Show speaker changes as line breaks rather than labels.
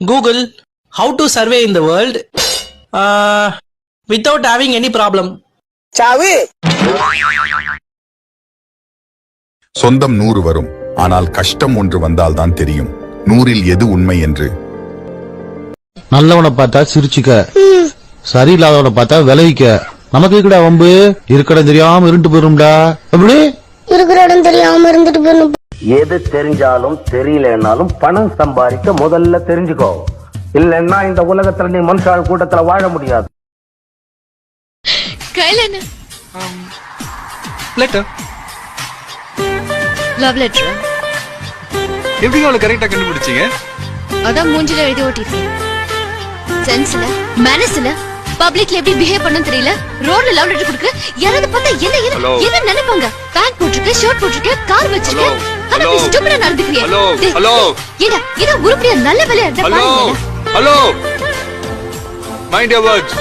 Google how to survey in the world uh, without having any problem.
சாவு
சொந்தம் நூறு வரும் ஆனால் கஷ்டம் ஒன்று வந்தால்தான் தெரியும். நூறில் எது உண்மை என்று?
நல்லவனை பார்த்தா சிரிச்சுக்க. சரியில்லாதவனை பார்த்தா விளைவிக்க நமக்கு இருக்கடா வம்பு? இருக்கட தெரியாம இருண்டு போயிரும்டா. எப்படி?
இருக்கிற இடம் தெரியாம இருந்துட்டு போயிடணும்
எது தெரிஞ்சாலும் தெரியலனாலும் பணம் சம்பாதிக்க முதல்ல தெரிஞ்சுக்கோ. இல்லைன்னா இந்த உலகத்துல நீ மனுஷாள் கூட்டத்துல வாழ முடியாது.
கையில என்ன
லெட்டர்
லவ் லெட்டர்
எப்படி அவளை கரெக்டா கண்டுபிடிச்சீங்க?
அதான் மூஞ்சில எழுதி ஓட்டிருக்கேன் சென்ஸ்ல மேனஸ்ல பப்ளிக்ல எப்படி பிஹேவ் பண்ணணும் தெரியல. ரோட்ல லவ் லெட்டர் கொடுக்குற யாராவது பார்த்தா என்ன. என்ன நினைப்பாங்க? பேண்ட் போட்டிருக்க ஷர்ட் போட்டிருக்க கார் வச்சிருக்க
Hello.
ஸ்டூபிடா நடந்துக்கிறியே. ஏடா ஏடா உருப்படியா நல்ல வேலையா இருந்தா
hello hello mind your words